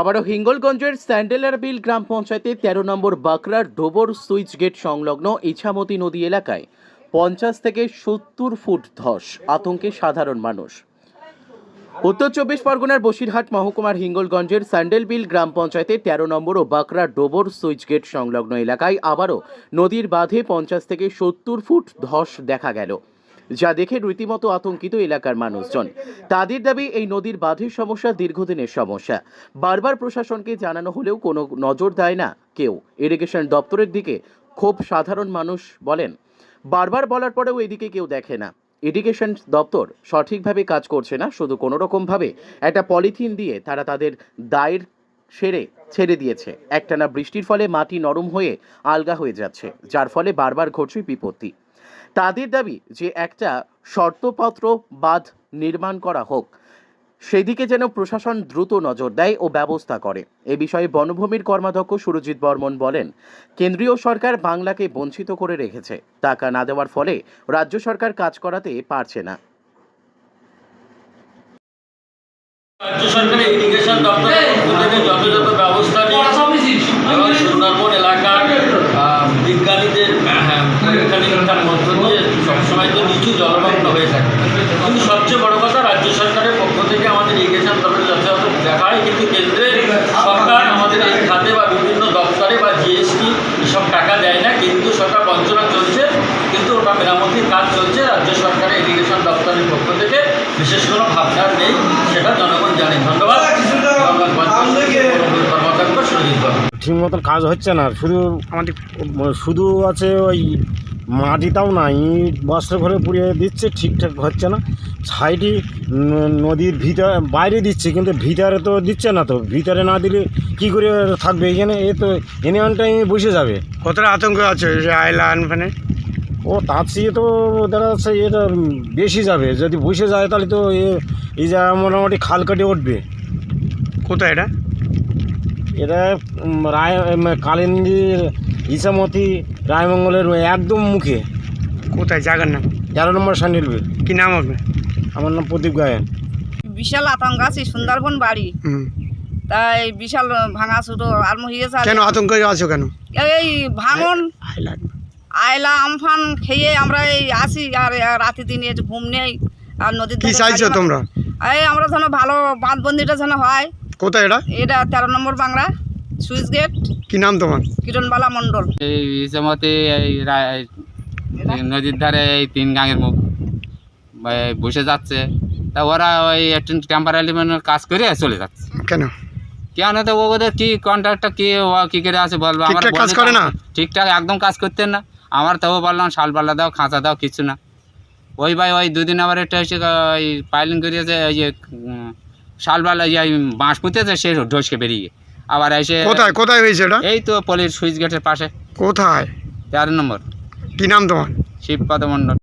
আবারও হিঙ্গলগঞ্জের স্যান্ডেলার বিল গ্রাম পঞ্চায়েতের তেরো নম্বর বাকরার ডোবর সুইচ গেট সংলগ্ন ইছামতি নদী এলাকায় পঞ্চাশ থেকে সত্তর ফুট ধস, আতঙ্কে সাধারণ মানুষ। উত্তর চব্বিশ পরগনার বসিরহাট মহকুমার হিঙ্গলগঞ্জের স্যান্ডেলবিল গ্রাম পঞ্চায়েতের তেরো নম্বর ও বাকরা ডোবর সুইচ গেট সংলগ্ন এলাকায় আবারও নদীর বাঁধে পঞ্চাশ থেকে সত্তর ফুট ধস দেখা গেল। যা দেখে রীতিমতো আতঙ্কিত এলাকার মানুষজন। তাদের দাবি, এই নদীর বাঁধের সমস্যা দীর্ঘদিনের সমস্যা। বারবার প্রশাসনকে জানানো হলেও কোনো নজর দেয় না কেউ। ইরিগেশন দপ্তরের দিকে খুব সাধারণ মানুষ বলেন। বারবার বলার পরেও এদিকে কেউ দেখে না। ইরিগেশন দপ্তর সঠিকভাবে কাজ করছে না, শুধু কোনো রকমভাবে একটা পলিথিন দিয়ে তারা তাদের দায়ের সেরে ছেড়ে দিয়েছে। একটানা বৃষ্টির ফলে মাটি নরম হয়ে আলগা হয়ে যাচ্ছে, যার ফলে বারবার ঘটছে বিপত্তি। তাদের দাবি যে একটা শর্তপত্র বাঁধ নির্মাণ করা হোক, সেদিকে যেন প্রশাসন দ্রুত নজর দেয় ও ব্যবস্থা করে। এ বিষয়ে বনভূমির কর্মাধ্যক্ষ সুরজিৎ বর্মন বলেন, কেন্দ্রীয় সরকার বাংলাকে বঞ্চিত করে রেখেছে। টাকা না দেওয়ার ফলে রাজ্য সরকার কাজ করাতে পারছে না। রাজ্য সরকারের ইরিগেশন দপ্তরের থেকে যথাযথ ব্যবস্থা নিয়েছে এবং সুন্দরবন এলাকার বিজ্ঞানীদের পরীক্ষা নিরীক্ষার মধ্য দিয়ে সবসময় তো নিচু জলমগ্ন হয়ে থাকে। কিন্তু সবচেয়ে বড় কথা রাজ্য সরকারের পক্ষ থেকে আমাদের ইরিগেশন দপ্তরে যথাযথ দেখা হয় কিন্তু কেন্দ্রের সরকার আমাদের এই খাতে বা বিভিন্ন দপ্তরে বা জিএসটি এসব টাকা দেয় না কিন্তু সরকার বঞ্চনা মেরামতির কাজ চলছে, রাজ্য সরকারের ইরিগেশন দপ্তরের পক্ষ থেকে। বিশেষ কোনো ভাবনা নেই, সেটা জনগণ জানে। ধন্যবাদ। ঠিক মতন কাজ হচ্ছে না শুধু আমাদের শুধু আছে ওই মাটিটাও না ইট বস্ত্র ঘরে পুড়িয়ে দিচ্ছে ঠিকঠাক হচ্ছে না সাইডে নদীর ভিতর বাইরে দিচ্ছে কিন্তু ভিতরে তো দিচ্ছে না তো ভিতরে না দিলে কি করে থাকবে এখানে এ তো এনি টাইমে বসে যাবে কতটা আতঙ্ক আছে আয়লা আনফানে ও তার চেয়ে তো দেখা যাচ্ছে এটা বেশি যাবে। যদি বসে যায় তাহলে তো এ এই যা মোটামুটি খাল কাটে উঠবে। কোথায় এটা? এটা রায় কালিন্দির ইসামতি রায়মঙ্গলের একদম মুখে। কোথায়? জায়গার নাম? তেরো নম্বর স্যান্ডেলবে কি নাম হবে আমার নাম প্রদীপ গায়েন। বিশাল আতঙ্ক আছে সুন্দরবন বাড়ি। তাই বিশাল ভাঙা ছোটো আর কেন আতঙ্ক আছো কেন? এই ভাঙন। আয়লা আমফান খেয়ে আমরা এই আসি আর রাতে দিনে ঘুম নেই আর নদীর কি চাইছো তোমরা? এই আমরা যেন ভালো বাঁধবন্দিটা যেন হয়। কোথায় এটা? এটা তেরো নম্বর বাংলা সুইচ গেট। কি নাম তোমার? কিরণবালা মণ্ডল। এই ইসেমতে এই নদীর ধারে এই তিন গাঙের মুখ। বসে যাচ্ছে। তা ওরা ওই একটু টেম্পারারি মানে কাজ করে চলে যাচ্ছে। কেন? কেন তো ওদের কি কন্ট্রাক্টটা কি কি করে আছে বলব? আমার কাজ করে না? ঠিকঠাক একদম কাজ করতেন না। আমার তবু বললাম শালপাল্লা দাও খাঁচা দাও কিছু না। ওই ভাই ওই দুদিন আবার একটা হয়েছে ওই পাইলিং করিয়েছে ওই যে শালপাল্লা শাল পাল্লা ইয়ে বাঁশ পুঁতেছে সে ঢসকে বেরিয়ে আবার এসে কোথায় কোথায় হয়েছে ওটা এই তো পলির সুইচ গেটের পাশে। কোথায়? তেরো নম্বর। কি নাম তোমার? শিবপদ মণ্ডল।